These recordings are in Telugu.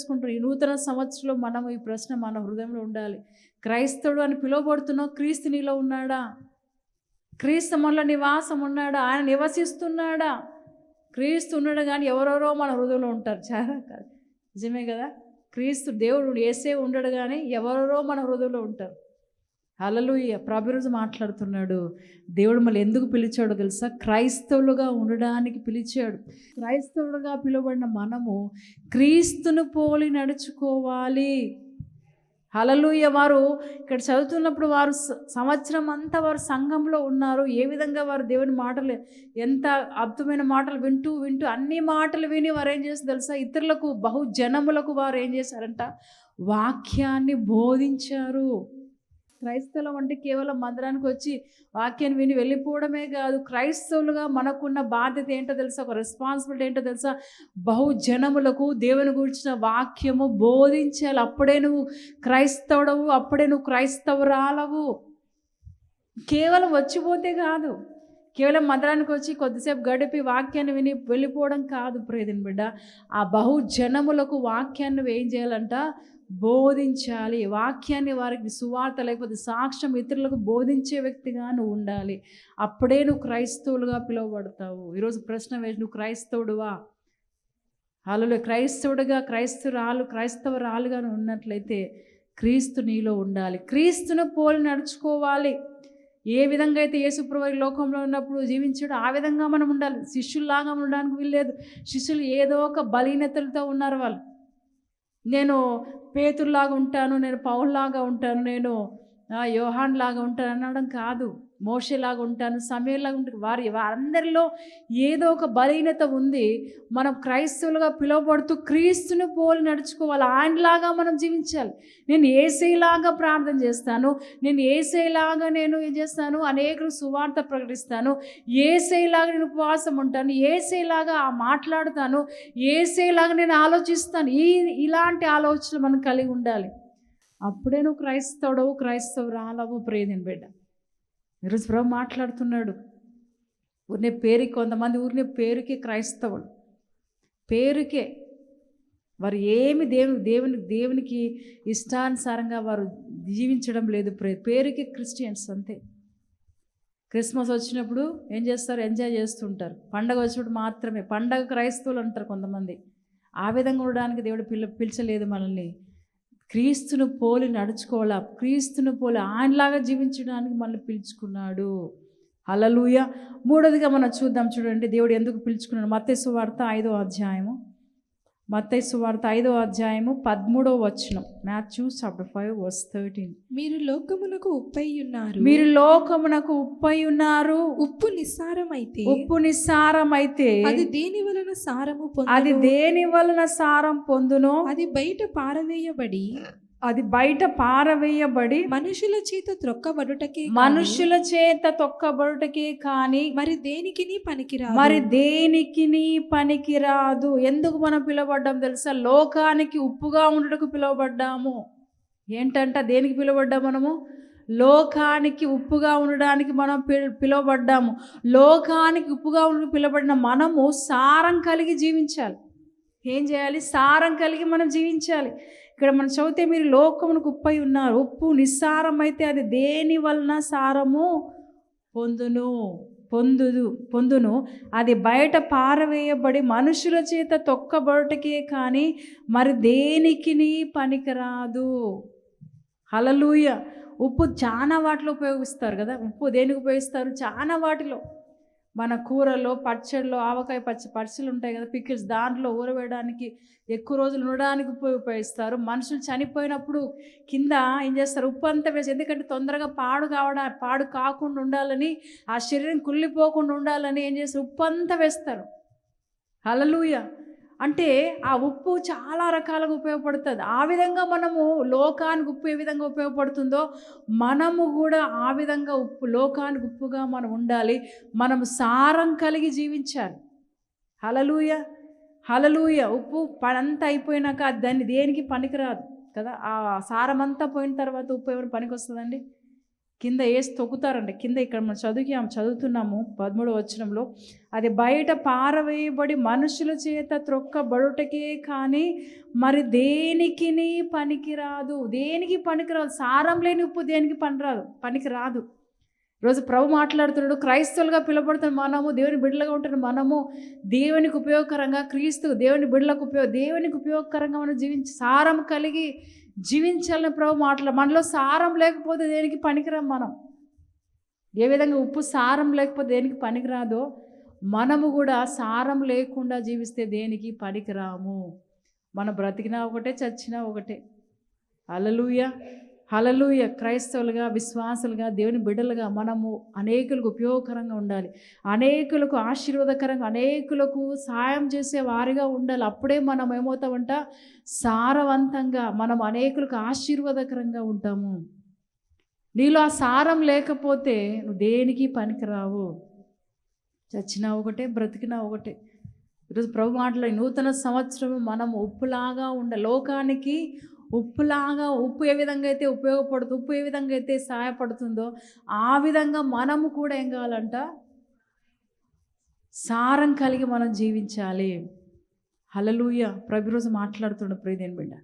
చేసుకుంటారు ఈ నూతన సంవత్సరంలో మనం ఈ ప్రశ్న మన హృదయంలో ఉండాలి. క్రైస్తవుడు అని పిలువబడుతున్నావు క్రీస్తు నీలో ఉన్నాడా? క్రీస్తు మనలో నివాసం ఉన్నాడా? ఆయన నివసిస్తున్నాడా? క్రీస్తు ఉన్నాడు కానీ ఎవరెవరో మన హృదయంలో ఉంటారు. చాలా కాదు. నిజమే కదా? క్రీస్తు దేవుడు ఏసే ఉండడు కానీ ఎవరెవరో మన హృదయంలో ఉంటారు. హల్లెలూయా. ప్రభు రోజు మాట్లాడుతున్నాడు. దేవుడు మళ్ళీ ఎందుకు పిలిచాడో తెలుసా? క్రైస్తవులుగా ఉండడానికి పిలిచాడు. క్రైస్తవులుగా పిలువబడిన మనము క్రీస్తును పోలి నడుచుకోవాలి. హలలుయ వారు ఇక్కడ చదువుతున్నప్పుడు వారు స- సంవత్సరం అంతా వారు సంఘంలో ఉన్నారు. ఏ విధంగా వారు దేవుని మాటలు ఎంత అద్భుతమైన మాటలు వింటూ వింటూ అన్ని మాటలు విని వారు ఏం చేస్తారు తెలుసా? ఇతరులకు బహుజనములకు వారు ఏం చేశారంట? వాక్యాన్ని బోధించారు. క్రైస్తవం అంటే కేవలం మందిరానికి వచ్చి వాక్యాన్ని విని వెళ్ళిపోవడమే కాదు క్రైస్తవులుగా మనకున్న బాధ్యత ఏంటో తెలుసా? ఒక రెస్పాన్సిబిలిటీ ఏంటో తెలుసా? బహుజనములకు దేవుని గురించిన వాక్యము బోధించాలి. అప్పుడే నువ్వు క్రైస్తవుడవు అప్పుడే నువ్వు క్రైస్తవురాలవు. కేవలం వచ్చిపోతే కాదు. కేవలం మందిరానికి వచ్చి కొద్దిసేపు గడిపి వాక్యాన్ని విని వెళ్ళిపోవడం కాదు ప్రేదిని బిడ్డ. ఆ బహుజనములకు వాక్యాన్ని ఏం చేయాలంట? బోధించాలి. వాక్యాన్ని వారికి సువార్త లేకపోతే సాక్ష్యం ఇతరులకు బోధించే వ్యక్తిగా నువ్వు ఉండాలి. అప్పుడే నువ్వు క్రైస్తవులుగా పిలువబడతావు. ఈరోజు ప్రశ్న వేసి నువ్వు క్రైస్తవుడువా? అలలో క్రైస్తవుడుగా క్రైస్తవురాలు క్రైస్తవరాలుగా ఉన్నట్లయితే క్రీస్తు నీలో ఉండాలి. క్రీస్తును పోలి నడుచుకోవాలి. ఏ విధంగా అయితే యేసుప్రభు లోకంలో ఉన్నప్పుడు జీవించాడు ఆ విధంగా మనం ఉండాలి. శిష్యుల్లాగా ఉండడానికి వీల్లేదు. శిష్యులు ఏదో ఒక బలీనతలతో ఉన్నారు వాళ్ళు. నేను పేతుల్లాగా ఉంటాను నేను పౌల్లాగా ఉంటాను నేను యోహాన్ లాగా ఉంటాను అనడం కాదు. మోషేలాగా ఉంటాను సమయంలాగా ఉంటాను. వారి వారందరిలో ఏదో ఒక బలహీనత ఉంది. మనం క్రైస్తవులుగా పిలువబడుతూ క్రీస్తుని పోలి నడుచుకోవాలి. ఆయనలాగా మనం జీవించాలి. నేను ఏసేలాగా ప్రార్థన చేస్తాను. నేను ఏసేలాగా నేను ఏం చేస్తాను? అనేకులు సువార్త ప్రకటిస్తాను. ఏసేలాగా నేను ఉపవాసం ఉంటాను. ఏసేలాగా మాట్లాడుతాను. ఏసేలాగా నేను ఆలోచిస్తాను. ఈ ఇలాంటి ఆలోచనలు మనం కలిగి ఉండాలి. అప్పుడే నువ్వు క్రైస్తవుడవు క్రైస్తవురాలవు ప్రేదిని బిడ్డ ఈరోజు ప్రభు మాట్లాడుతున్నాడు. ఊరినే పేరుకి కొంతమంది ఊరినే పేరుకే క్రైస్తవులు. పేరుకే. వారు ఏమి దేవుని దేవుని దేవునికి ఇష్టానుసారంగా వారు జీవించడం లేదు. పేరుకి క్రిస్టియన్స్ అంతే. క్రిస్మస్ వచ్చినప్పుడు ఏం చేస్తారు? ఎంజాయ్ చేస్తుంటారు. పండగ వచ్చినప్పుడు మాత్రమే. పండగ క్రైస్తవులు అంటారు కొంతమంది. ఆ విధంగా ఉండడానికి దేవుడు పిల్ల పిలిచలేదు మనల్ని. క్రీస్తును పోలి నడుచుకోవాలా? క్రీస్తును పోలి ఆయనలాగా జీవించడానికి మనల్ని పిలుచుకున్నాడు. అలలుయ మూడోదిగా మనం చూద్దాం చూడండి దేవుడు ఎందుకు పిలుచుకున్నాడు? మత్స్సు వార్త ఐదో అధ్యాయము. మత్తైసు వార్త ఐదో అధ్యాయము పదమూడో వచనం. Matthew chapter five verse thirteen. మీరు లోకమునకు ఉప్పై ఉన్నారు. మీరు లోకమునకు ఉప్పై ఉన్నారు. ఉప్పు నిస్సారమైతే ఉప్పు నిస్సారమైతే అది దేని వలన సారము అది దేని వలన సారం పొందునో? అది బయట పారవేయబడి అది బయట పారవేయబడి మనుషుల చేత త్రొక్కబడుటకే మనుషుల చేత తొక్కబడుటకే కానీ మరి దేనికిని పనికిరాదు? మరి దేనికి పనికిరాదు? ఎందుకు మనం పిలువబడ్డాం తెలుసా? లోకానికి ఉప్పుగా ఉండటకు పిలువబడ్డాము. ఏంటంట దేనికి పిలువబడ్డాం మనము? లోకానికి ఉప్పుగా ఉండడానికి మనం పిలు పిలువబడ్డాము. లోకానికి ఉప్పుగా ఉండడానికి పిలువబడిన మనము సారం కలిగి జీవించాలి. ఏం చేయాలి? సారం కలిగి మనం జీవించాలి. ఇక్కడ మనం చదివితే మీరు లోకమును ఉప్పై ఉన్నారు. ఉప్పు నిస్సారం అయితే అది దేని వలన సారము? పొందును పొందుదు పొందును. అది బయట పారవేయబడి మనుషుల చేత తొక్కబడుటకే కానీ మరి దేనికిని పనికిరాదు. హలలుయ ఉప్పు చాలా వాటిలో ఉపయోగిస్తారు కదా. ఉప్పు దేనికి ఉపయోగిస్తారు? చాలా వాటిలో. మన కూరలో పచ్చడిలో ఆవకాయ పచ్చ పచ్చళ్ళు ఉంటాయి కదా పికిల్స్ దాంట్లో ఊరవేయడానికి ఎక్కువ రోజులు ఉండడానికి ఉపయోగిస్తారు. మనుషులు చనిపోయినప్పుడు కింద ఏం చేస్తారు? ఉప్పు అంతా వేసి ఎందుకంటే తొందరగా పాడు కావడా పాడు కాకుండా ఉండాలని ఆ శరీరం కుళ్ళిపోకుండా ఉండాలని ఏం చేస్తారు? ఉప్పు అంతా వేస్తారు. హలలుయ అంటే ఆ ఉప్పు చాలా రకాలుగా ఉపయోగపడుతుంది. ఆ విధంగా మనము లోకానికి ఉప్పు ఏ విధంగా ఉపయోగపడుతుందో మనము కూడా ఆ విధంగా ఉప్పు లోకానికి ఉప్పుగా మనం ఉండాలి. మనం సారం కలిగి జీవించాలి. హలలుయ హలలుయ ఉప్పు పనంతా అయిపోయినాక అది దాన్ని దేనికి పనికిరాదు కదా? ఆ సారం అంతా పోయిన తర్వాత ఉప్పు ఎవరు పనికి వస్తుందండి కింద వేసి తొక్కుతారండి కింద ఇక్కడ మనం చదువుకి చదువుతున్నాము పదమూడు వచనంలో. అది బయట పారవేయబడి మనుషుల చేత త్రొక్కబడుటకే కానీ మరి దేనికిని పనికిరాదు? దేనికి పనికిరాదు? సారం లేని ఉప్పు దేనికి పనిరాదు పనికిరాదు. ఈరోజు ప్రభు మాట్లాడుతున్నాడు. క్రైస్తవులుగా పిలువబడుతున్న మనము దేవుని బిడ్డలుగా ఉంటున్న మనము దేవునికి ఉపయోగకరంగా క్రీస్తు దేవుని బిడ్డలకు ఉపయోగ దేవునికి ఉపయోగకరంగా మనం జీవించి సారం కలిగి జీవించాలని ప్రభు మాటలు. మనలో సారం లేకపోతే దేనికి పనికిరాం మనం? ఏ విధంగా ఉప్పు సారం లేకపోతే దేనికి పనికిరాదో మనము కూడా సారం లేకుండా జీవిస్తే దేనికి పనికిరాము? మనం బ్రతికినా ఒకటే చచ్చినా ఒకటే. హలలుయ హలలుయ క్రైస్తవులుగా విశ్వాసులుగా దేవుని బిడ్డలుగా మనము అనేకులకు ఉపయోగకరంగా ఉండాలి. అనేకులకు ఆశీర్వాదకరంగా అనేకులకు సాయం చేసే వారిగా ఉండాలి. అప్పుడే మనం ఏమవుతామంట? సారవంతంగా మనం అనేకులకు ఆశీర్వాదకరంగా ఉంటాము. నీలో ఆ సారం లేకపోతే నువ్వు దేనికి పనికిరావు? చచ్చినా ఒకటే బ్రతికినా ఒకటే. ఈరోజు ప్రభు మాటలో నూతన సంవత్సరం మనం ఉప్పులాగా ఉండ లోకానికి ఉప్పులాగా ఉప్పు ఏ విధంగా అయితే ఉపయోగపడుతుంది ఉప్పు ఏ విధంగా అయితే సహాయపడుతుందో ఆ విధంగా మనము కూడా ఏం కావాలంట? సారం కలిగి మనం జీవించాలి. హలలుయ ప్రతిరోజు మాట్లాడుతుండ ప్రియదేని బిడ్డ.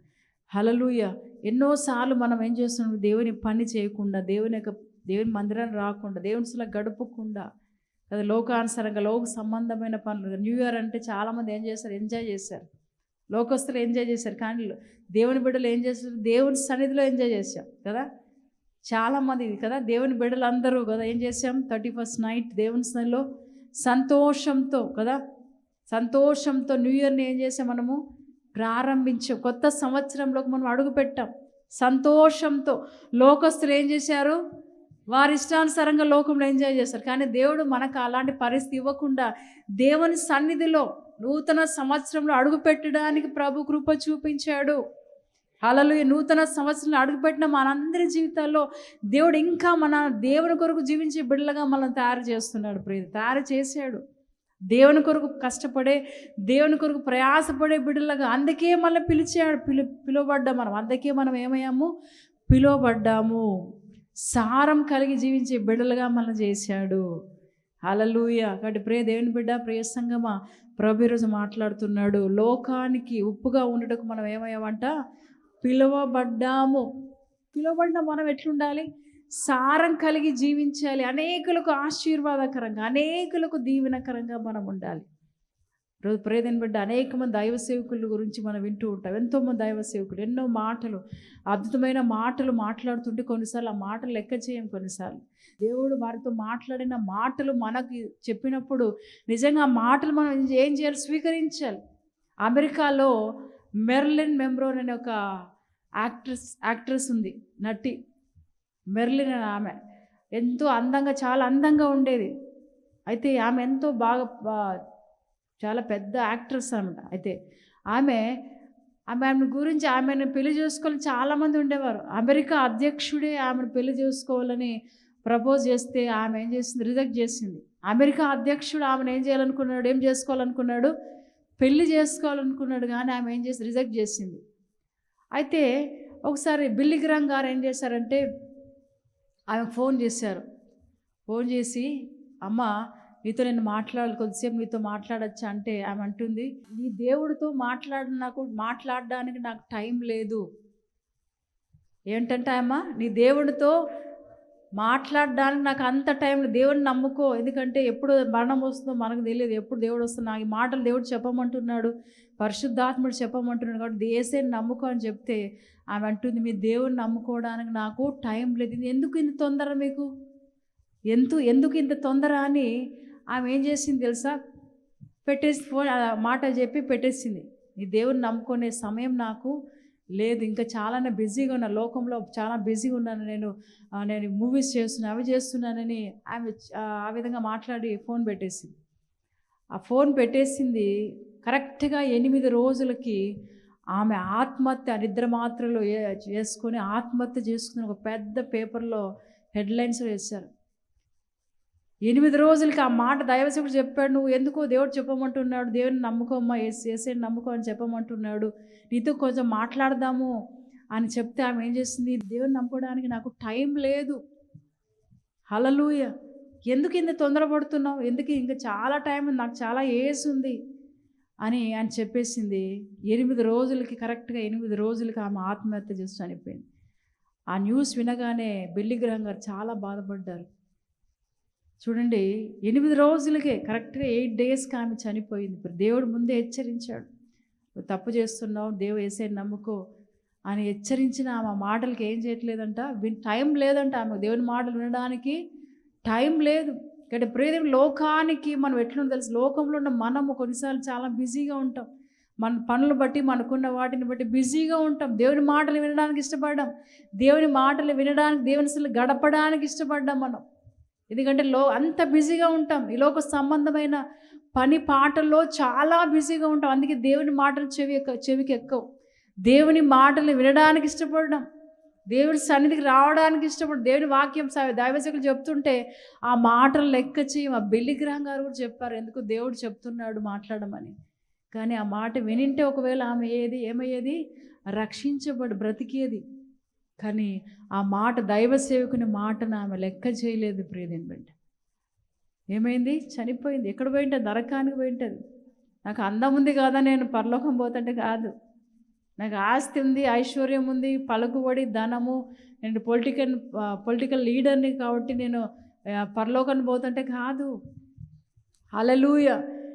హలలుయ ఎన్నోసార్లు మనం ఏం చేస్తున్నాం? దేవుని పని చేయకుండా దేవుని యొక్క దేవుని మందిరాన్ని రాకుండా దేవుని అసలు గడపకుండా కదా లోకానుసరంగా లోక సంబంధమైన పనులు. న్యూ ఇయర్ అంటే చాలామంది ఏం చేస్తారు? ఎంజాయ్ చేశారు లోకస్తులు ఎంజాయ్ చేశారు. కానీ దేవుని బిడ్డలు ఏం చేస్తారు దేవుని సన్నిధిలో ఎంజాయ్ చేశాం కదా? చాలామంది కదా? దేవుని బిడ్డలు అందరూ కదా ఏం చేసాం థర్టీ ఫస్ట్ నైట్ దేవుని సన్నిధిలో సంతోషంతో కదా? సంతోషంతో న్యూ ఇయర్ని ఏం చేసాం మనము? ప్రారంభించాం. కొత్త సంవత్సరంలోకి మనం అడుగుపెట్టాం సంతోషంతో లోకస్తులు ఏం చేశారు? వారి ఇష్టానుసారంగా లోకంలో ఎంజాయ్ చేస్తారు కానీ దేవుడు మనకు అలాంటి పరిస్థితి ఇవ్వకుండా దేవుని సన్నిధిలో నూతన సంవత్సరంలో అడుగుపెట్టడానికి ప్రభు కృప చూపించాడు. అలలు నూతన సంవత్సరంలో అడుగుపెట్టిన మనందరి జీవితాల్లో దేవుడు ఇంకా మన దేవుని కొరకు జీవించే బిడ్డలుగా మనల్ని తయారు చేస్తున్నాడు ప్రియ. తయారు చేశాడు. దేవుని కొరకు కష్టపడే దేవుని కొరకు ప్రయాసపడే బిడ్డలుగా అందుకే మళ్ళీ పిలిచాడు. పిలు పిలువబడ్డాం మనం. అందుకే మనం ఏమయ్యాము? పిలువబడ్డాము. సారం కలిగి జీవించే బిడ్డలుగా మనం చేశాడు. అలలుయ కాబట్టి ప్రియ దేవుని బిడ్డ ప్రియ సంగమా ప్రభు ఈరోజు మాట్లాడుతున్నాడు. లోకానికి ఉప్పుగా ఉండటకు మనం ఏమయ్యామంట? పిలువబడ్డాము. పిలువబడిన మనం ఎట్లుండాలి? సారం కలిగి జీవించాలి. అనేకులకు ఆశీర్వాదకరంగా అనేకులకు దీవెనకరంగా మనం ఉండాలి. రోజు ప్రేదని బిడ్డ అనేక మంది దైవ సేవకుల గురించి మనం వింటూ ఉంటాం. ఎంతోమంది దైవ సేవకులు ఎన్నో మాటలు అద్భుతమైన మాటలు మాట్లాడుతుంటే కొన్నిసార్లు ఆ మాటలు లెక్క చేయం కొన్నిసార్లు. దేవుడు వారితో మాట్లాడిన మాటలు మనకి చెప్పినప్పుడు నిజంగా ఆ మాటలు మనం ఏం చేయాలి? స్వీకరించాలి. అమెరికాలో మెర్లిన్ మెంబ్రోన్ అనే ఒక యాక్ట్రెస్ యాక్ట్రెస్ ఉంది నటి. మెర్లిన్ అనే ఆమె. ఎంతో అందంగా చాలా అందంగా ఉండేది. అయితే ఆమె ఎంతో బాగా చాలా పెద్ద యాక్ట్రెస్ అనమాట అయితే ఆమె ఆమె ఆమె గురించి ఆమెను పెళ్ళి చేసుకోవాలని చాలామంది ఉండేవారు. అమెరికా అధ్యక్షుడే ఆమెను పెళ్ళి చేసుకోవాలని ప్రపోజ్ చేస్తే ఆమె ఏం చేసింది? రిజెక్ట్ చేసింది. అమెరికా అధ్యక్షుడు ఆమెను ఏం చేయాలనుకున్నాడు? ఏం చేసుకోవాలనుకున్నాడు? పెళ్ళి చేసుకోవాలనుకున్నాడు కానీ ఆమె ఏం చేసి రిజెక్ట్ చేసింది. అయితే ఒకసారి బిల్లి గ్రామ్ గారు ఏం చేశారంటే ఆమె ఫోన్ చేశారు. ఫోన్ చేసి అమ్మ నీతో నేను మాట్లాడాలి కొద్దిసేపు నీతో మాట్లాడచ్చా అంటే ఆమె అంటుంది నీ దేవుడితో మాట్లాడ నాకు మాట్లాడడానికి నాకు టైం లేదు. ఏంటంటే అమ్మ నీ దేవుడితో మాట్లాడడానికి నాకు అంత టైం దేవుడిని నమ్ముకో ఎందుకంటే ఎప్పుడు మరణం వస్తుందో మనకు తెలియదు. ఎప్పుడు దేవుడు వస్తుందో నాకు ఈ మాటలు దేవుడు చెప్పమంటున్నాడు పరిశుద్ధాత్ముడు చెప్పమంటున్నాడు కాబట్టి దేశాన్ని నమ్ముకో అని చెప్తే ఆమె అంటుంది మీ దేవుడిని నమ్ముకోవడానికి నాకు టైం లేదు. ఎందుకు ఇంత తొందర మీకు? ఎంత ఎందుకు ఇంత తొందర అని ఆమె ఏం చేసింది తెలుసా? పెట్టేసి ఫోన్ మాట చెప్పి పెట్టేసింది. ఈ దేవుని నమ్ముకునే సమయం నాకు లేదు. ఇంకా చాలానే బిజీగా ఉన్నా. లోకంలో చాలా బిజీగా ఉన్నాను. నేను నేను మూవీస్ చేస్తున్నాను అవి చేస్తున్నానని ఆమె ఆ, విధంగా మాట్లాడి ఫోన్ పెట్టేసింది. ఆ ఫోన్ పెట్టేసింది కరెక్ట్గా ఎనిమిది రోజులకి ఆమె ఆత్మహత్య నిద్ర మాత్రలు చేసుకొని ఆత్మహత్య చేసుకుని ఒక పెద్ద పేపర్లో హెడ్లైన్స్ వేశారు. ఎనిమిది రోజులకి ఆ మాట దైవసేవుడు చెప్పాడు నువ్వు ఎందుకో దేవుడు చెప్పమంటున్నాడు? దేవుని నమ్ముకోమ్మా ఏసేని నమ్ముకో అని చెప్పమంటున్నాడు. నీతో కొంచెం మాట్లాడదాము అని చెప్తే ఆమె ఏం చేస్తుంది? దేవుని నమ్ముకోవడానికి నాకు టైం లేదు. హలలుయ ఎందుకు ఇంత తొందరపడుతున్నావు? ఎందుకు ఇంకా చాలా టైం నాకు చాలా ఏజ్ ఉంది అని చెప్పేసింది. ఎనిమిది రోజులకి కరెక్ట్గా ఎనిమిది రోజులకి ఆమె ఆత్మహత్య చేసి చనిపోయింది. ఆ న్యూస్ వినగానే బిల్లి గ్రహం గారు చాలా బాధపడ్డారు. చూడండి ఎనిమిది రోజులకే కరెక్ట్గా ఎయిట్ డేస్కి ఆమె చనిపోయింది. ఇప్పుడు దేవుడు ముందే హెచ్చరించాడు. నువ్వు తప్పు చేస్తున్నావు దేవుడు వేసే నమ్ముకో అని హెచ్చరించిన ఆమె మాటలకి ఏం చేయట్లేదంట. విన్ టైం లేదంట ఆమె దేవుని మాటలు వినడానికి టైం లేదు. ఇక్కడ ప్రేదం లోకానికి మనం ఎట్లుందో తెలుసు? లోకంలో ఉన్న మనము కొన్నిసార్లు చాలా బిజీగా ఉంటాం. మన పనులు బట్టి మనకున్న వాటిని బట్టి బిజీగా ఉంటాం. దేవుని మాటలు వినడానికి ఇష్టపడ్డాం. దేవుని మాటలు వినడానికి దేవుని అసలు గడపడానికి ఇష్టపడ్డాం మనం. ఎందుకంటే లో అంత బిజీగా ఉంటాం. ఈ లోక సంబంధమైన పని పాటల్లో చాలా బిజీగా ఉంటాం. అందుకే దేవుని మాటలు చెవి ఎక్క- చెవికి ఎక్కువ. దేవుని మాటలు వినడానికి ఇష్టపడడం దేవుడి సన్నిధికి రావడానికి ఇష్టపడు దేవుని వాక్యం స- దైవశకులు చెప్తుంటే ఆ మాటలు లెక్క చేయి మా బెల్లి గ్రహం గారు కూడా చెప్పారు ఎందుకు దేవుడు చెప్తున్నాడు మాట్లాడమని? కానీ ఆ మాట వినింటే ఒకవేళ ఆమె ఏది ఏమయ్యేది? రక్షించబడి బ్రతికేది. కానీ ఆ మాట దైవ సేవకుని మాటను ఆమె లెక్క చేయలేదు ప్రియదేని బిడ్డ. ఏమైంది? చనిపోయింది. ఎక్కడ పోయింటుంది? నరకానికి పోయింటుంది. నాకు అందం ఉంది కదా నేను? పరలోకం పోతుంటే కాదు. నాకు ఆస్తి ఉంది ఐశ్వర్యం ఉంది పలుకుబడి ధనము నేను పొలిటికల్ పొలిటికల్ లీడర్ని కాబట్టి నేను పరలోకం పోతుంటే కాదు. హలలుయ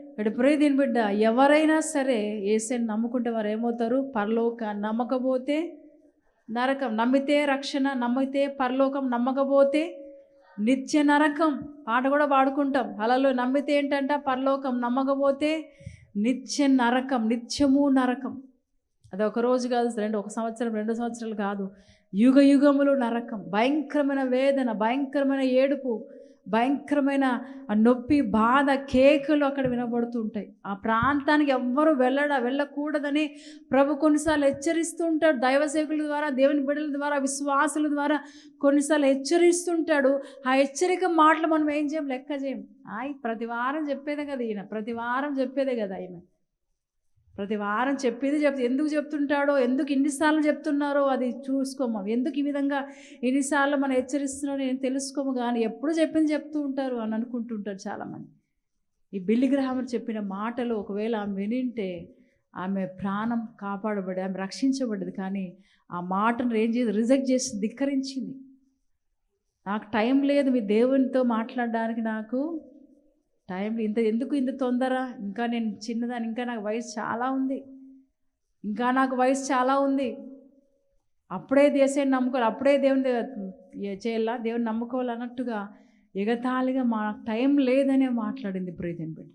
ఇక్కడ ప్రే బిడ్డ ఎవరైనా సరే ఏసైని నమ్ముకుంటే వారు ఏమవుతారు? పరలోక నమ్మకపోతే నరకం. నమ్మితే రక్షణ నమ్మితే పరలోకం నమ్మకపోతే నిత్య నరకం. పాట కూడా పాడుకుంటాం. అలలో నమ్మితే ఏంటంట? పరలోకం నమ్మకపోతే నిత్య నరకం నిత్యము నరకం. అది ఒక రోజు కాదు రెండు ఒక సంవత్సరం రెండు సంవత్సరాలు కాదు. యుగ యుగములు నరకం. భయంకరమైన వేదన భయంకరమైన ఏడుపు. భయంకరమైన ఆ నొప్పి బాధ కేకలు అక్కడ వినబడుతూ ఉంటాయి. ఆ ప్రాంతానికి ఎవ్వరూ వెళ్ళడ వెళ్ళకూడదని ప్రభు కొన్నిసార్లు హెచ్చరిస్తుంటాడు దైవసేకుల దైవ ద్వారా దేవుని బిడ్డల ద్వారా విశ్వాసుల ద్వారా కొన్నిసార్లు హెచ్చరిస్తుంటాడు ఆ హెచ్చరిక మాటలు మనం ఏం చేయం? లెక్క చేయం. ఆయ్ ప్రతి వారం చెప్పేదే కదా ఈయన. ప్రతి వారం చెప్పేదే కదా ఆయన ప్రతి వారం చెప్పేది చెప్తే ఎందుకు చెప్తుంటాడో ఎందుకు ఇన్నిసార్లు చెప్తున్నారో అది చూసుకోము. ఎందుకు ఈ విధంగా ఎన్నిసార్లు మనం హెచ్చరిస్తున్నాడో నేను తెలుసుకోము కానీ ఎప్పుడు చెప్పింది చెప్తూ ఉంటారు అని అనుకుంటుంటారు చాలామంది. ఈ బిల్లి గ్రహములు చెప్పిన మాటలు ఒకవేళ ఆమె వినింటే ఆమె ప్రాణం కాపాడబడి ఆమె రక్షించబడ్డది కానీ ఆ మాటను ఏం చేసి రిజెక్ట్ చేసి ధిక్కరించింది. నాకు టైం లేదు మీ దేవునితో మాట్లాడడానికి నాకు. టైం ఇంత ఎందుకు ఇంత తొందర? ఇంకా నేను చిన్నదాన్ని ఇంకా నాకు వయసు చాలా ఉంది. ఇంకా నాకు వయసు చాలా ఉంది. అప్పుడే దేశాన్ని నమ్ముకోవాలి. అప్పుడే దేవుని చేయాలా? దేవుని నమ్ముకోవాలి అన్నట్టుగా ఎగతాళిగా మా టైం లేదనే మాట్లాడింది ప్రీతిని పెట్టి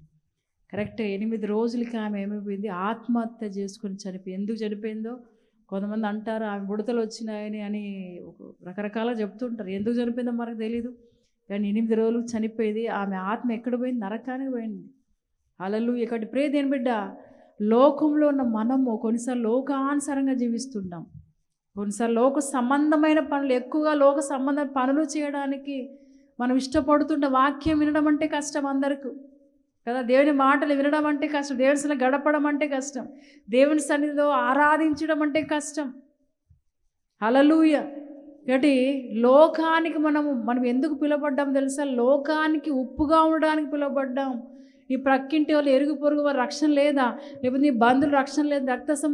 కరెక్ట్ ఎనిమిది రోజులకి ఆమె ఏమైపోయింది? ఆత్మహత్య చేసుకుని చనిపోయి ఎందుకు చనిపోయిందో? కొంతమంది అంటారు ఆమె బుడతలు వచ్చినాయని అని ఒక- చెప్తుంటారు. ఎందుకు చనిపోయిందో మనకు తెలీదు. కానీ ఎనిమిది రోజులు చనిపోయేది ఆమె ఆత్మ ఎక్కడ పోయింది? నరకానికి పోయింది. అలలు ఇక్కడ ప్రే దేని బిడ్డ? లోకంలో ఉన్న మనము కొన్నిసార్లు లోకానుసారంగా జీవిస్తుంటాం. కొన్నిసార్లు లోక సంబంధమైన పనులు ఎక్కువగా లోక సంబంధ పనులు చేయడానికి మనం ఇష్టపడుతుంటే వాక్యం వినడం అంటే కష్టం అందరికీ. కదా దేవుని మాటలు వినడం అంటే కష్టం దేవుని సన్నిధి గడపడం అంటే కష్టం దేవుని సన్నిధిలో ఆరాధించడం అంటే కష్టం. అలలుయ కాబట్టి లోకానికి మనము మనం ఎందుకు పిలువబడ్డాం తెలుసా? లోకానికి ఉప్పుగా ఉండడానికి పిలువబడ్డాం. ఈ ప్రక్కింటి వాళ్ళు ఎరుగు పొరుగు వారి రక్షణ లేదా? లేకపోతే నీ బంధువులు రక్షణ లేదా? రక్తసం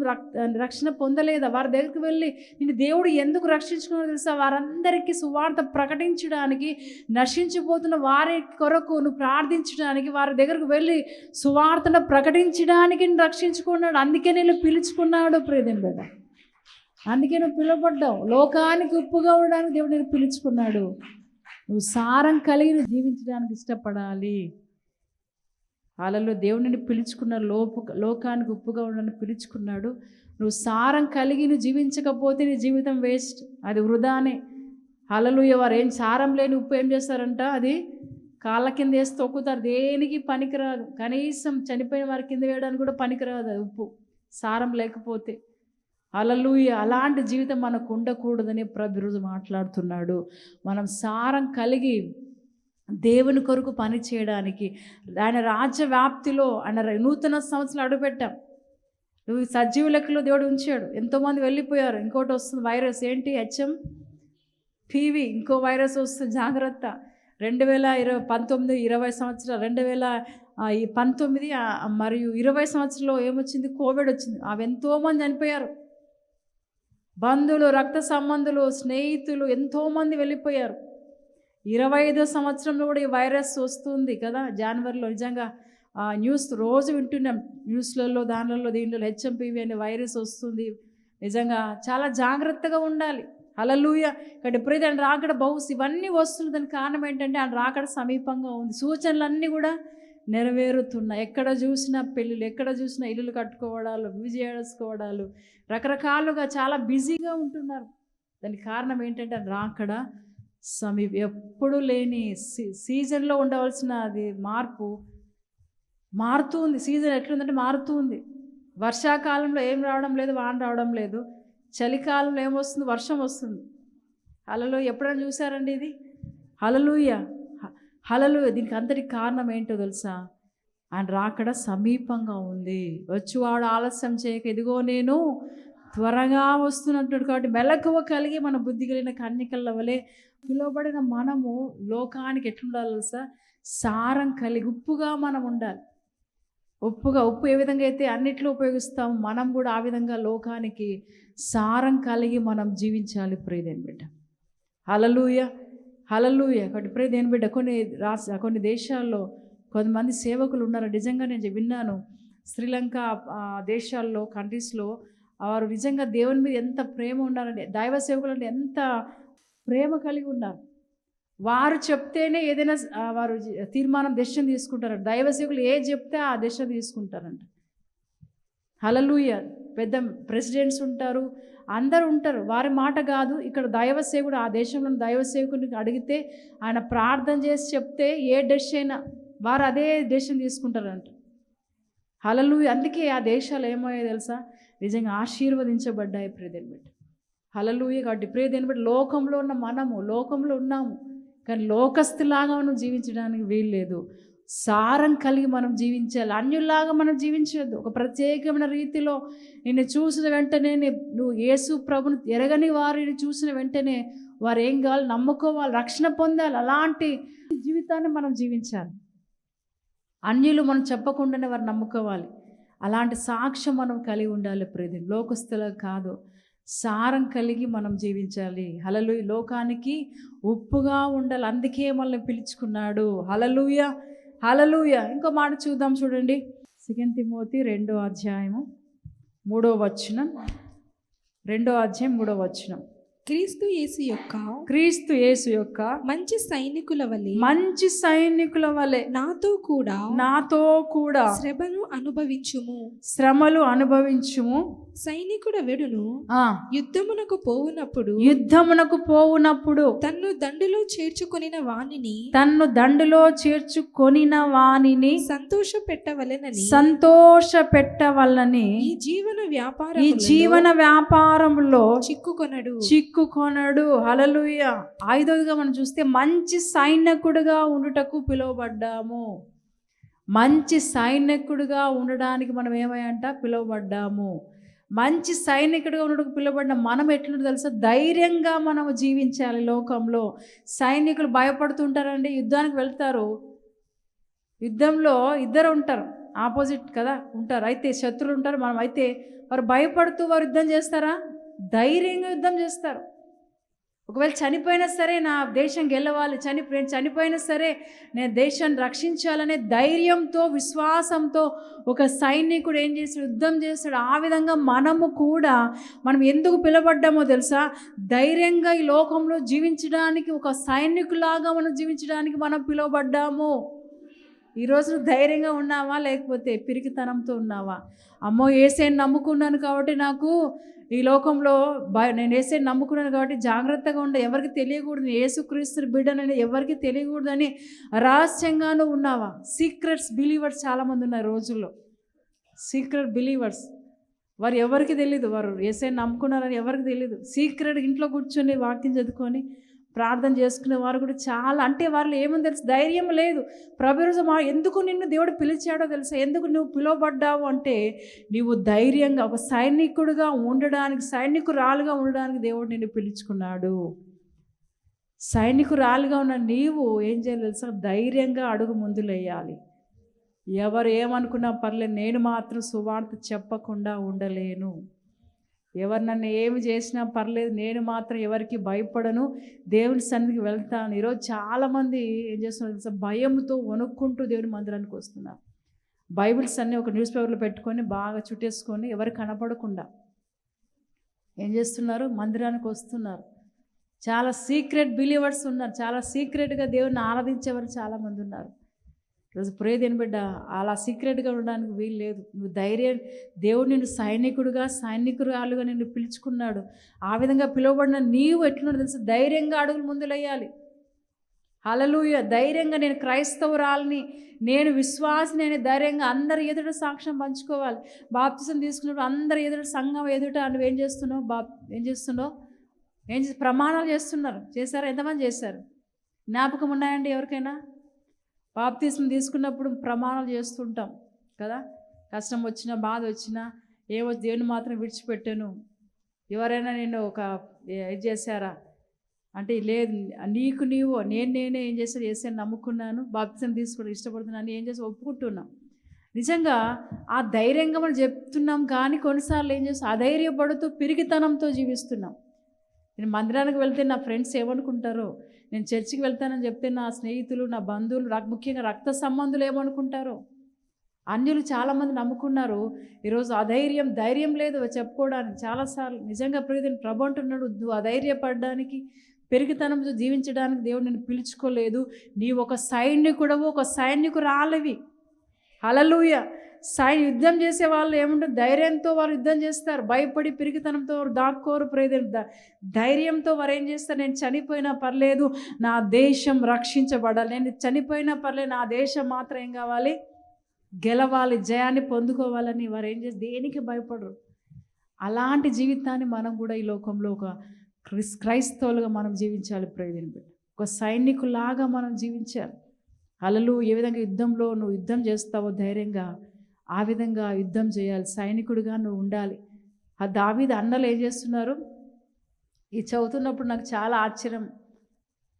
రక్షణ పొందలేదా? వారి దగ్గరికి వెళ్ళి నేను దేవుడు ఎందుకు రక్షించుకున్నా తెలుసా? వారందరికీ సువార్త ప్రకటించడానికి నశించిపోతున్న వారి కొరకు నువ్వు ప్రార్థించడానికి వారి దగ్గరకు వెళ్ళి సువార్తను ప్రకటించడానికి నేను రక్షించుకున్నాడు. అందుకే నేను పిలుచుకున్నాడు ప్రేదం కదా అందుకే నువ్వు పిలువబడ్డావు. లోకానికి ఉప్పుగా ఉండడానికి దేవుడు నేను పిలుచుకున్నాడు. నువ్వు సారం కలిగి జీవించడానికి ఇష్టపడాలి. వాళ్ళలో దేవుడిని పిలుచుకున్న లోపు లోకానికి ఉప్పుగా ఉండడానికి పిలుచుకున్నాడు. నువ్వు సారం కలిగి నువ్వు జీవించకపోతే నీ జీవితం వేస్ట్. అది వృధానే. అలలు ఎవరు ఏం సారం లేని ఉప్పు ఏం చేస్తారంట? అది కాళ్ళ కింద వేసి తొక్కుతారు. దేనికి పనికిరాదు. కనీసం చనిపోయిన వారి కింద వేయడానికి కూడా పనికిరాదు అది ఉప్పు. సారం లేకపోతే. అలలుయ అలాంటి జీవితం మనకు ఉండకూడదని ప్రభు ఈరోజు మాట్లాడుతున్నాడు. మనం సారం కలిగి దేవుని కొరకు పని చేయడానికి ఆయన రాజ్య వ్యాప్తిలో ఆయన నూతన సంవత్సరాలు అడుగుపెట్టాం. నువ్వు సజీవ లెక్కలో దేవుడు ఉంచాడు. ఎంతోమంది వెళ్ళిపోయారు. ఇంకోటి వస్తుంది వైరస్. ఏంటి? హెచ్ఎం? పీవీ. ఇంకో వైరస్ వస్తుంది జాగ్రత్త. రెండు వేల ఇరవై పంతొమ్మిది ఇరవై సంవత్సరాలు రెండు వేల ఈ పంతొమ్మిది మరియు ఇరవై సంవత్సరంలో ఏమొచ్చింది? కోవిడ్ వచ్చింది. అవి ఎంతోమంది చనిపోయారు. బంధువులు రక్త సంబంధులు స్నేహితులు ఎంతోమంది వెళ్ళిపోయారు. ఇరవై ఐదో సంవత్సరంలో కూడా ఈ వైరస్ వస్తుంది కదా జనవరిలో. నిజంగా ఆ, న్యూస్ రోజు వింటున్నాం. న్యూస్లలో దానిలలో దీంట్లో హెచ్ఎంపీవి అనే వైరస్ వస్తుంది. నిజంగా చాలా జాగ్రత్తగా ఉండాలి. అలలుయ ఇక్కడ ఎప్పుడైతే ఆయన రాకడ బహుశ ఇవన్నీ వస్తుంది దానికి కారణం ఏంటంటే ఆయన రాకడ సమీపంగా ఉంది. సూచనలన్నీ కూడా నెరవేరుతున్నాయి. ఎక్కడ చూసినా పెళ్ళిళ్ళు ఎక్కడ చూసినా ఇల్లులు కట్టుకోవడాలు విజయ చేసుకోవడాలు రకరకాలుగా చాలా బిజీగా ఉంటున్నారు. దానికి కారణం ఏంటంటే రాకడ సమీప ఎప్పుడు లేని సీ సీజన్లో ఉండవలసిన అది మార్పు మారుతూ ఉంది. సీజన్ ఎట్లుందంటే మారుతూ ఉంది. వర్షాకాలంలో ఏం రావడం లేదు వాన రావడం లేదు. చలికాలంలో ఏమొస్తుంది వర్షం వస్తుంది. అలలో ఎప్పుడైనా చూసారండి ఇది? హలలుయ హలలు దీనికి అంతటి కారణం ఏంటో తెలుసా? ఆయన రాకడ సమీపంగా ఉంది. వచ్చువాడు ఆలస్యం చేయక ఇదిగో నేను త్వరగా వస్తున్నట్టు కాబట్టి మెలకువ కలిగి మన బుద్ధి కలిగిన కన్యకల వలె పిలువబడిన మనము లోకానికి ఎట్లుండాలి తెలుసా? సారం కలిగి ఉప్పుగా మనం ఉండాలి. ఉప్పుగా ఉప్పు ఏ విధంగా అయితే అన్నిట్లో ఉపయోగిస్తాము మనం కూడా ఆ విధంగా లోకానికి సారం కలిగి మనం జీవించాలి. ప్రియదేని బిడ్డ. హలలుయ హలలుయ ఇప్పుడు ప్రియదేని బిడ్డ కొన్ని రాష్ట్ర కొన్ని దేశాల్లో కొంతమంది సేవకులు ఉన్నారు. నిజంగా నేను విన్నాను. శ్రీలంక దేశాల్లో కంట్రీస్లో వారు నిజంగా దేవుని మీద ఎంత ప్రేమ ఉన్నారంటే దైవ సేవకులు అంటే ఎంత ప్రేమ కలిగి ఉన్నారు. వారు చెప్తేనే ఏదైనా వారు తీర్మానం దర్శనం తీసుకుంటారు దైవ సేవకులు ఏ చెప్తే ఆ దర్శనం తీసుకుంటారంట. హలలుయ పెద్ద ప్రెసిడెంట్స్ ఉంటారు. అందరు ఉంటారు. వారి మాట కాదు. ఇక్కడ దైవసేవకుడు ఆ దేశంలో దైవసేవకుడికి దైవ అడిగితే ఆయన ప్రార్థన చేసి చెప్తే ఏ డెసిషన్ అయినా వారు అదే డెసిషన్ తీసుకుంటారంట. హలలు అందుకే ఆ దేశాలు ఏమయ్యాయో తెలుసా? నిజంగా ఆశీర్వదించబడ్డాయి ప్రియదేని బట్టి హలలుయ కాబట్టి ప్రియదేని బట్టి లోకంలో ఉన్న మనము లోకంలో ఉన్నాము. కానీ లోకస్తులాగా మనం జీవించడానికి వీల్లేదు సారం కలిగి మనం జీవించాలి. అన్యుల్లాగా మనం జీవించవద్దు. ఒక ప్రత్యేకమైన రీతిలో నిన్ను చూసిన వెంటనే నువ్వు యేసు ప్రభుని ఎరగని వారిని చూసిన వెంటనే వారు ఏం కావాలి? నమ్ముకోవాలి. రక్షణ పొందాలి. అలాంటి జీవితాన్ని మనం జీవించాలి. అన్యులు మనం చెప్పకుండానే వారు నమ్ముకోవాలి. అలాంటి సాక్ష్యం మనం కలిగి ఉండాలి ప్రతి లోకస్తుల కాదు. సారం కలిగి మనం జీవించాలి. హలలు లోకానికి ఉప్పుగా ఉండాలి. అందుకే మనల్ని పిలుచుకున్నాడు. హలలుయ హలలుయ ఇంకో మాట చూద్దాం చూడండి. సెకండ్ తిమోతి రెండో అధ్యాయము మూడో వచనం. రెండో అధ్యాయం మూడో వచనం. క్రీస్తు యేసు యొక్క క్రీస్తు యేసు యొక్క మంచి సైనికుల వలె మంచి సైనికుల వలె నాతో కూడా నాతో కూడా శ్రమను అనుభవించుము. శ్రమలు అనుభవించుము. సైనికుడ వెడును ఆ. యుద్ధమునకు పోవునప్పుడు యుద్ధమునకు పోవునప్పుడు తన్ను దండులో చేర్చుకొనిన వానిని తన్ను దండులో చేర్చుకొనిన వానిని సంతోష పెట్టవలెనని సంతోష పెట్టవల్లని ఈ జీవన వ్యాపార ఈ జీవన వ్యాపారంలో చిక్కుకొనడు. చిక్కుకొనడు. హలలుయ ఐదవదిగా మనం చూస్తే మంచి సైనికుడుగా ఉండుటకు పిలువబడ్డాము. మంచి సైనికుడిగా ఉండడానికి మనం ఏమయ్యంట? పిలువబడ్డాము. మంచి సైనికుడిగా ఉండడానికి పిలువబడిన మనం ఎట్లుంటే తెలుసా? ధైర్యంగా మనం జీవించాలి లోకంలో. సైనికులు భయపడుతుంటారండి. యుద్ధానికి వెళ్తారు. యుద్ధంలో ఇద్దరు ఉంటారు. ఆపోజిట్ కదా? ఉంటారు. అయితే శత్రులు ఉంటారు. మనం అయితే వారు భయపడుతూ వారు యుద్ధం చేస్తారా? ధైర్యంగా యుద్ధం చేస్తారు. ఒకవేళ చనిపోయినా సరే నా దేశం గెలవాలి చని చనిపోయినా సరే నేను దేశాన్ని రక్షించాలనే ధైర్యంతో విశ్వాసంతో ఒక సైనికుడు ఏం చేస్తాడు యుద్ధం చేస్తాడు. ఆ విధంగా మనము కూడా మనం ఎందుకు పిలబడ్డామో తెలుసా? ధైర్యంగా ఈ లోకంలో జీవించడానికి ఒక సైనికులాగా మనం జీవించడానికి మనం పిలువబడ్డాము. ఈరోజు ధైర్యంగా ఉన్నావా? లేకపోతే పిరికితనంతో ఉన్నావా? అమ్మో ఏసైని నమ్ముకున్నాను కాబట్టి నాకు ఈ లోకంలో భయ నేను ఏసైని నమ్ముకున్నాను కాబట్టి జాగ్రత్తగా ఉండ. ఎవరికి తెలియకూడదు. ఏసుక్రీస్తుని బిడ్డనని ఎవరికి తెలియకూడదని రహస్యంగానూ ఉన్నావా? సీక్రెట్స్ బిలీవర్స్ చాలామంది ఉన్నారు రోజుల్లో. Secret believers. వారు ఎవరికి తెలియదు వారు ఏసైని నమ్ముకున్నారని ఎవరికి తెలియదు సీక్రెట్ ఇంట్లో కూర్చొని వాక్యం చదువుకొని ప్రార్థన చేసుకునే వారు కూడా చాలా అంటే వాళ్ళు ఏమని తెలుసు? ధైర్యం లేదు. ప్రభు రోజు మా ఎందుకు నిన్ను దేవుడు పిలిచాడో తెలుసా? ఎందుకు నువ్వు పిలువబడ్డావు అంటే నీవు ధైర్యంగా ఒక సైనికుడుగా ఉండడానికి సైనికురాలుగా ఉండడానికి దేవుడు నిన్ను పిలుచుకున్నాడు. సైనికురాలుగా ఉన్న నీవు ఏం చేయాలి తెలుసా? ధైర్యంగా అడుగు ముందులేయాలి ఎవరు ఏమనుకున్నా పర్లేదు నేను మాత్రం సువార్త చెప్పకుండా ఉండలేను. ఎవరు నన్ను ఏమి చేసినా పర్లేదు నేను మాత్రం ఎవరికి భయపడను. దేవుని సన్నిధికి వెళ్తాను. ఈరోజు చాలామంది ఏం చేస్తున్నారు భయంతో వణుక్కుంటూ దేవుని మందిరానికి వస్తున్నారు. బైబిల్స్ అన్నీ ఒక న్యూస్ పేపర్లో పెట్టుకొని బాగా చుట్టేసుకొని ఎవరు కనపడకుండా ఏం చేస్తున్నారు? మందిరానికి వస్తున్నారు. చాలా సీక్రెట్ బిలీవర్స్ ఉన్నారు. చాలా సీక్రెట్గా దేవుని ఆరాధించేవారు చాలామంది ఉన్నారు. ఈరోజు ప్రేదేని బిడ్డ అలా సీక్రెట్గా ఉండడానికి వీలు లేదు. నువ్వు ధైర్యం దేవుడు నిన్ను సైనికుడుగా సైనికురాలుగా నిన్ను పిలుచుకున్నాడు. ఆ విధంగా పిలువబడిన నీవు ఎట్లున్నా తెలుసు? ధైర్యంగా అడుగులు ముందులయ్యాలి. అలలుయ ధైర్యంగా నేను క్రైస్తవురాలని నేను విశ్వాసి నేను ధైర్యంగా అందరి ఎదుట సాక్ష్యం పంచుకోవాలి. బాప్తిసం తీసుకున్నప్పుడు అందరి ఎదుట సంఘం ఎదుట నువ్వేం చేస్తున్నావు? బాప్ ఏం చేస్తున్నావు? ఏం చేసి ప్రమాణాలు చేస్తున్నారు. చేశారా? ఎంతమంది చేశారు? జ్ఞాపకం ఉన్నాయండి ఎవరికైనా? బాప్తీసం తీసుకున్నప్పుడు ప్రమాణాలు చేస్తుంటాం కదా? కష్టం వచ్చినా బాధ వచ్చినా ఏమో దేవుని మాత్రం విడిచిపెట్టాను. ఎవరైనా నేను ఒక ఇది చేశారా? అంటే లేదు నీకు నీవు నేను నేనే ఏం చేశాను చేసాను నమ్ముకున్నాను బాప్తిసం తీసుకోవడం ఇష్టపడుతున్నాను ఏం చేసి ఒప్పుకుంటున్నాం. నిజంగా ఆ ధైర్యంగా మనం చెప్తున్నాం కానీ కొన్నిసార్లు ఏం చేస్తాం అధైర్యపడుతూ పిరిగితనంతో జీవిస్తున్నాం. నేను మందిరానికి వెళ్తే నా ఫ్రెండ్స్ ఏమనుకుంటారో? నేను చర్చికి వెళ్తానని చెప్తే నా స్నేహితులు నా బంధువులు ముఖ్యంగా రక్త సంబంధులు ఏమనుకుంటారో? అన్యులు చాలామంది నమ్ముకున్నారు ఈరోజు అధైర్యం ధైర్యం లేదు చెప్పుకోవడానికి. చాలాసార్లు నిజంగా ప్రీతిని ప్రభు అంటున్నాడు నువ్వు అధైర్యపడడానికి పెరిగితనంతో జీవించడానికి దేవుడు నేను పిలుచుకోలేదు. నీ ఒక సైన్యకుడవు ఒక సైనికురాలివి. హలలుయ సాయి యుద్ధం చేసే వాళ్ళు ఏముంటుంది ధైర్యంతో వారు యుద్ధం చేస్తారు. భయపడి పిరిగితనంతో వారు దాక్కోరు. ప్రేదం ధైర్యంతో వారు ఏం చేస్తారు? నేను చనిపోయినా పర్లేదు నా దేశం రక్షించబడాలి. నేను చనిపోయినా పర్లేదు నా దేశం మాత్రం ఏం కావాలి? గెలవాలి జయాన్ని పొందుకోవాలని వారు ఏం చేసి దేనికి భయపడరు? అలాంటి జీవితాన్ని మనం కూడా ఈ లోకంలో ఒక క్రిస్ క్రైస్తవులుగా మనం జీవించాలి. ప్రయోజనం ఒక సైనికులాగా మనం జీవించాలి. అలలు ఏ విధంగా యుద్ధంలో నువ్వు యుద్ధం చేస్తావో ధైర్యంగా ఆ విధంగా యుద్ధం చేయాలి సైనికుడిగా నువ్వు ఉండాలి. ఆ దావీది అన్నలు ఏం చేస్తున్నారు? ఇది చదువుతున్నప్పుడు నాకు చాలా ఆశ్చర్యం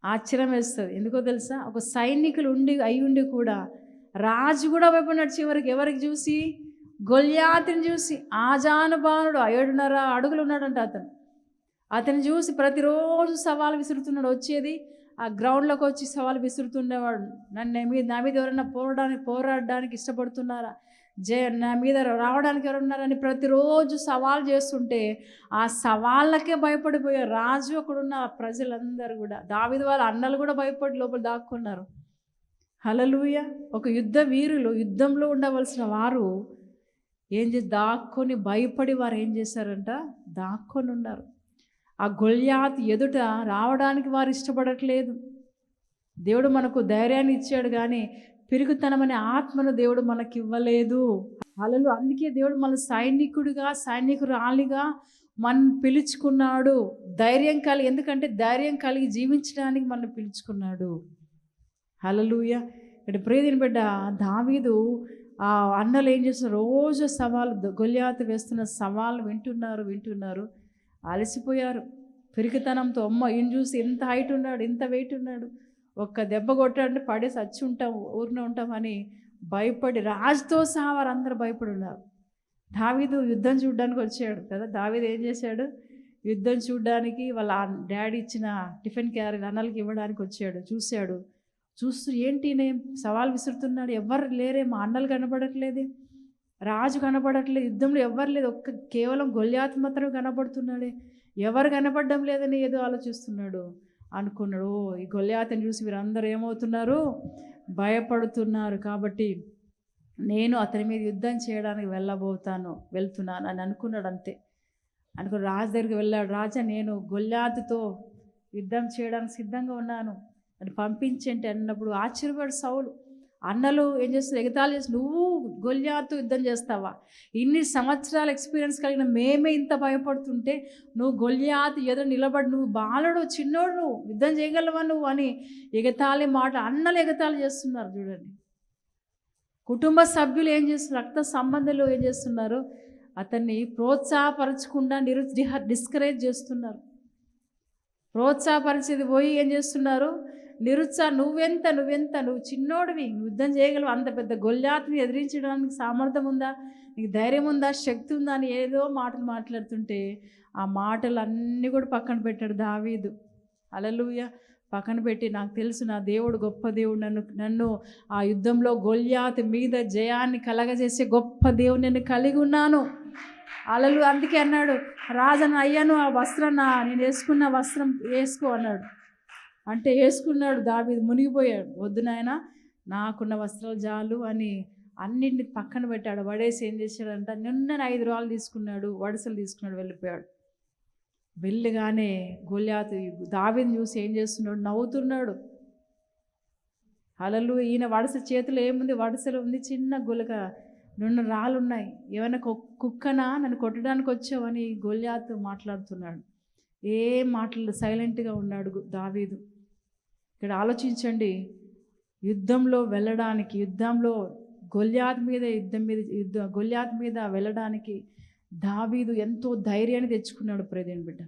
ఆశ్చర్యం వేస్తుంది. ఎందుకో తెలుసా? ఒక సైనికులు ఉండి అయి ఉండి కూడా రాజు కూడా భయపడినాడు చివరికి ఎవరికి చూసి? గొల్యాతిని చూసి ఆజానుబానుడు ఏడున్నర అడుగులు ఉన్నాడంట అతను. అతను చూసి ప్రతిరోజు సవాలు విసురుతున్నాడు. వచ్చేది ఆ గ్రౌండ్లోకి వచ్చి సవాలు విసురుతుండేవాడు. నన్ను మీద నా మీద ఎవరైనా పోరాడానికి పోరాడడానికి ఇష్టపడుతున్నారా? జయ నా మీద రావడానికి ఎవరున్నారని ప్రతిరోజు సవాల్ చేస్తుంటే ఆ సవాళ్ళకే భయపడిపోయే రాజు అక్కడున్న ప్రజలందరూ కూడా. దావిది వాళ్ళ అన్నలు కూడా భయపడి లోపల దాక్కున్నారు. హలలుయ ఒక యుద్ధ వీరులు యుద్ధంలో ఉండవలసిన వారు ఏం చేసి దాక్కొని భయపడి వారు ఏం చేశారంట? దాక్కొని ఉన్నారు. ఆ గొల్యాత్ ఎదుట రావడానికి వారు ఇష్టపడట్లేదు. దేవుడు మనకు ధైర్యాన్ని ఇచ్చాడు కానీ పెరుగుతనమనే అనే ఆత్మను దేవుడు మనకి ఇవ్వలేదు అలలు అందుకే దేవుడు మన సైనికుడిగా సైనికురాలిగా మన పిలుచుకున్నాడు. ధైర్యం కలిగి ఎందుకంటే ధైర్యం కలిగి జీవించడానికి మనం పిలుచుకున్నాడు. హలలుయ ఇక్కడ ప్రేదిని బిడ్డ దావీదు ఆ అన్నలు ఏం చేస్తున్నారు? రోజు సవాలు గొల్యాత వేస్తున్న సవాళ్ళు వింటున్నారు వింటున్నారు. అలసిపోయారు. పెరిగితనంతో అమ్మ ఈయన చూసి ఎంత హైట్ ఉన్నాడు ఎంత వెయిట్ ఉన్నాడు. ఒక్క దెబ్బ కొట్టాడంటే పడేసి వచ్చి ఉంటాం ఊరినే ఉంటామని భయపడి రాజుతో సహా వారందరూ భయపడి ఉన్నారు దావీదు యుద్ధం చూడడానికి వచ్చాడు కదా. దావీదు ఏం చేశాడు? యుద్ధం చూడడానికి వాళ్ళ డాడీ ఇచ్చిన టిఫిన్ క్యారీ అన్నలకి ఇవ్వడానికి వచ్చాడు చూశాడు. చూస్తూ ఏంటి నేను సవాల్ విసురుతున్నాడు? ఎవ్వరు లేరే మా అన్నలు కనపడట్లేదే రాజు కనపడట్లేదు యుద్ధంలో ఎవ్వరు లేదు ఒక్క కేవలం గొల్యాత్ మాత్రం కనపడుతున్నాడే. ఎవరు కనపడడం లేదని ఏదో ఆలోచిస్తున్నాడు. అనుకున్నాడు. "ఓ, ఈ గొల్యాతని చూసి వీరందరూ ఏమవుతున్నారు? భయపడుతున్నారు. కాబట్టి నేను అతని మీద యుద్ధం చేయడానికి వెళ్ళబోతాను వెళ్తున్నాను అని అనుకున్నాడు అంతే. అనుకుని రాజు దగ్గరికి వెళ్ళాడు. రాజా నేను గొల్లాతుతో యుద్ధం చేయడానికి సిద్ధంగా ఉన్నాను అని పంపించండి అన్నప్పుడు ఆశ్చర్యపడు సౌలు. అన్నలు ఏం చేస్తారు ఎగతాళి చేసి నువ్వు గొల్యాతో యుద్ధం చేస్తావా? ఇన్ని సంవత్సరాల ఎక్స్పీరియన్స్ కలిగిన మేమే ఇంత భయపడుతుంటే నువ్వు గొల్యాతు ఎదురు నిలబడి నువ్వు బాలుడు చిన్నోడు నువ్వు యుద్ధం చేయగలవా నువ్వు అని ఎగతాళి మాట అన్నలు ఎగతాళి చేస్తున్నారు చూడండి. కుటుంబ సభ్యులు ఏం చేస్తున్నారు? రక్త సంబంధాలు ఏం చేస్తున్నారు? అతన్ని ప్రోత్సాహపరచకుండా నిరు డిస్కరేజ్ చేస్తున్నారు. ప్రోత్సాహపరిచేది పోయి ఏం చేస్తున్నారు? నిరుత్సాహ నువ్వెంత నువ్వెంత నువ్వు చిన్నోడివి యుద్ధం చేయగలవు? అంత పెద్ద గొల్లాత్ని ఎదిరించడానికి సామర్థ్యం ఉందా? నీకు ధైర్యం ఉందా? శక్తి ఉందా? అని ఏదో మాటలు మాట్లాడుతుంటే ఆ మాటలు అన్నీ కూడా పక్కన పెట్టాడు దావీదు. అలలుయ పక్కన పెట్టి నాకు తెలుసు నా దేవుడు గొప్ప దేవుడు. నన్ను నన్ను ఆ యుద్ధంలో గొల్యాత్ మీద జయాన్ని కలగజేసే గొప్ప దేవుడు నేను కలిగి ఉన్నాను. అలలు అందుకే అన్నాడు రాజన అయ్యాను ఆ వస్త్రం నా నేను వేసుకున్న వస్త్రం వేసుకో అన్నాడు. అంటే వేసుకున్నాడు దావి మునిగిపోయాడు. వద్దు నాయన నాకున్న వస్త్రాలు చాలు అని అన్నింటిని పక్కన పెట్టాడు. వడేసి ఏం చేశాడంట నిన్న ఐదు రాళ్ళు తీసుకున్నాడు వడసలు తీసుకున్నాడు వెళ్ళిపోయాడు. వెళ్ళగానే గొల్యాతు దావిని చూసి ఏం చేస్తున్నాడు? నవ్వుతున్నాడు. అలలు ఈయన వడస చేతిలో ఏముంది? వడసలు ఉంది చిన్న గులక. రెండు రాళ్ళు ఉన్నాయి ఏమైనా కు- కుక్కనా? నన్ను కొట్టడానికి వచ్చావని గొల్యాతు మాట్లాడుతున్నాడు. ఏం మాటలు? సైలెంట్గా ఉన్నాడు దావీదు. ఇక్కడ ఆలోచించండి. యుద్ధంలో వెళ్ళడానికి యుద్ధంలో గొల్యాద్ మీద యుద్ధం మీద యుద్ధ గొల్యాద్ మీద వెళ్ళడానికి దావీదు ఎంతో ధైర్యాన్ని తెచ్చుకున్నాడు ప్రేదేని బిడ్డ.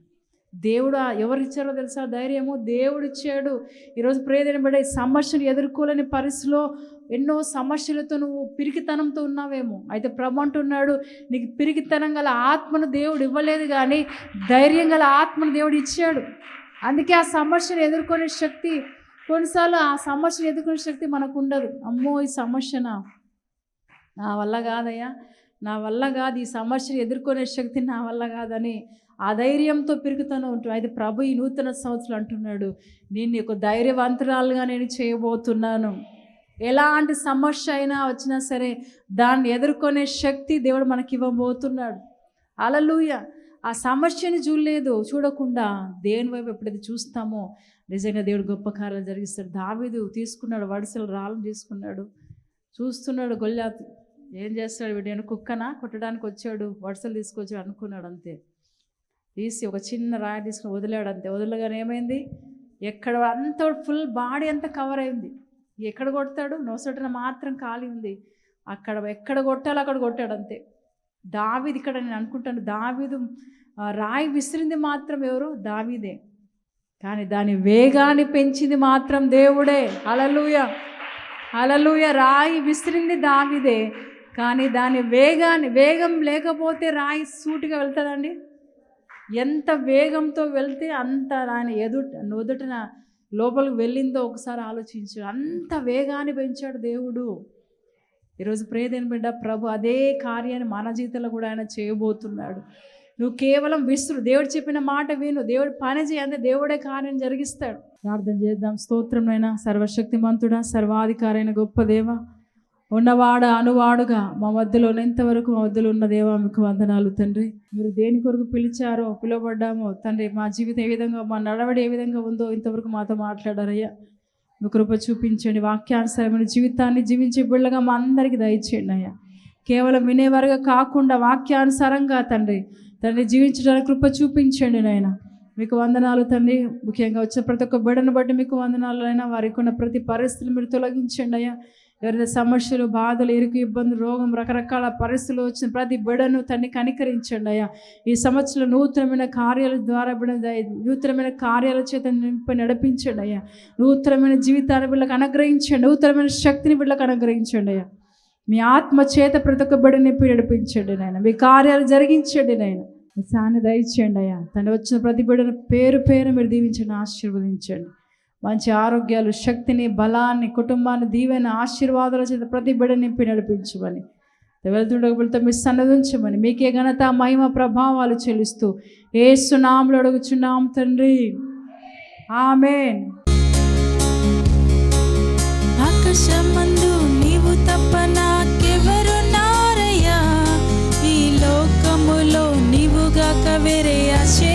దేవుడు ఎవరిచ్చారో తెలుసా ధైర్యము? దేవుడు ఇచ్చాడు ఈరోజు ప్రేదేని బిడ్డ ఈ సమస్యను ఎదుర్కోలేని పరిస్థితిలో ఎన్నో సమస్యలతో నువ్వు పిరికితనంతో ఉన్నావేమో. అయితే ప్రభు అంటున్నాడు నీకు పిరికితనం గల ఆత్మను దేవుడు ఇవ్వలేదు కానీ ధైర్యం గల ఆత్మను దేవుడు ఇచ్చాడు. అందుకే ఆ సమస్యను ఎదుర్కొనే శక్తి కొన్నిసార్లు ఆ సమస్యను ఎదుర్కొనే శక్తి మనకు ఉండదు అమ్మో ఈ సమస్యనా? నా వల్ల కాదయ్యా. నా వల్ల కాదు ఈ సమస్యను ఎదుర్కొనే శక్తి నా వల్ల కాదని ఆ ధైర్యంతో పెరుగుతూనే ఉంటుంది అయితే ప్రభు ఈ నూతన సంవత్సరం అంటున్నాడు నేను ఒక ధైర్యవంతురాలుగా నేను చేయబోతున్నాను. ఎలాంటి సమస్య అయినా వచ్చినా సరే దాన్ని ఎదుర్కొనే శక్తి దేవుడు మనకి ఇవ్వబోతున్నాడు. అలలుయ ఆ సమస్యని చూడలేదు చూడకుండా దేని వైపు ఎప్పుడైతే చూస్తామో నిజంగా దేవుడు గొప్ప కార్యాలు జరిగిస్తాడు. దావీదు తీసుకున్నాడు వడిసెలు రాళ్ళు తీసుకున్నాడు. చూస్తున్నాడు గొల్లాతు ఏం చేస్తాడు వీడు? నేను కుక్కనా? కొట్టడానికి వచ్చాడు వడిసెలు తీసుకొచ్చాడు అనుకున్నాడు అంతే. తీసి ఒక చిన్న రాయి తీసుకుని వదిలాడు అంతే. వదలగానే ఏమైంది? ఎక్కడ అంతా ఫుల్ బాడీ అంతా కవర్ అయింది. ఎక్కడ కొడతాడు? నొసటిన మాత్రం ఖాళీ ఉంది. అక్కడ ఎక్కడ కొట్టాలో అక్కడ కొట్టాడు అంతే. దావీది ఇక్కడ నేను అనుకుంటాను దావీదు రాయి విసిరింది మాత్రం ఎవరు? దావీదే. కానీ దాని వేగాన్ని పెంచింది మాత్రం దేవుడే. అలలుయ అలలుయ రాయి విసిరింది దావిదే. కానీ దాని వేగాన్ని వేగం లేకపోతే రాయి సూటిగా వెళ్తుందండి. ఎంత వేగంతో వెళ్తే అంత ఆయన ఎదుట నుదుటిన లోపలికి వెళ్ళిందో ఒకసారి ఆలోచించు. అంత వేగాన్ని పెంచాడు దేవుడు. ఈరోజు ప్రేదేని బిడ్డ ప్రభు అదే కార్యాన్ని మన జీవితంలో కూడా ఆయన చేయబోతున్నాడు. నువ్వు కేవలం విసురు. దేవుడు చెప్పిన మాట విను. దేవుడు పని చేయందే దేవుడే కార్యం జరిగిస్తాడు. ప్రార్థన చేద్దాం. స్తోత్రమైన సర్వశక్తిమంతుడా సర్వాధికారైన గొప్ప దేవ ఉన్నవాడ అనువాడుగా మా మధ్యలో ఉన్నంతవరకు మా మధ్యలో ఉన్న దేవా మీకు వందనాలు తండ్రి. మీరు దేని కొరకు పిలిచారో పిలువబడ్డామో తండ్రి మా జీవితం ఏ విధంగా మా నడవడి ఏ విధంగా ఉందో ఇంతవరకు మాతో మాట్లాడారయ్యా. మీ కృప చూపించండి. వాక్యానుసరమైన జీవితాన్ని జీవించే బిళ్ళగా మా అందరికీ దయచేయండి అయ్యా. కేవలం వినేవారుగా కాకుండా వాక్యానుసారంగా తండ్రి తండ్రి జీవించడానికి కృప చూపించండి నాయన. మీకు వందనాలు తండ్రి ముఖ్యంగా వచ్చిన ప్రతి ఒక్క బిడను బట్టి మీకు వందనాలు అయినా వారికి ఉన్న ప్రతి పరిస్థితులు మీరు తొలగించండి అయ్యా. ఎవరైనా సమస్యలు బాధలు ఇరుకు ఇబ్బందులు రోగం రకరకాల పరిస్థితులు వచ్చిన ప్రతి బిడను తండ్రి కనికరించండి అయ్యా. ఈ సంవత్సరం నూతనమైన కార్యాల ద్వారా బిడ నూతనమైన కార్యాల చేత నింపి నడిపించండి అయ్యా. నూతనమైన జీవితాన్ని వీళ్ళకి అనుగ్రహించండి. నూతనమైన శక్తిని వీళ్ళకి అనుగ్రహించండి అయ్యా. మీ ఆత్మ చేత ప్రతి ఒక్క నడిపించండి నాయన. మీ కార్యాలు జరిగించండి నాయన. మీ సాన్ని దయచేయండి అయ్యా. తను వచ్చిన ప్రతి పేరు పేరు మీరు దీవించండి ఆశీర్వదించండి. మంచి ఆరోగ్యాలు శక్తిని బలాన్ని కుటుంబాన్ని దీవెన ఆశీర్వాదాల చేత ప్రతి బిడ్డ నింపి నడిపించమని. వెళ్తుండకపోతే మీరు సన్నదించమని మీకే ఘనత మహిమ ప్రభావాలు చెల్లిస్తూ ఏసునాములు అడుగుచున్నాం తండ్రి. ఆమెన్. ఆకాశమందు Trust.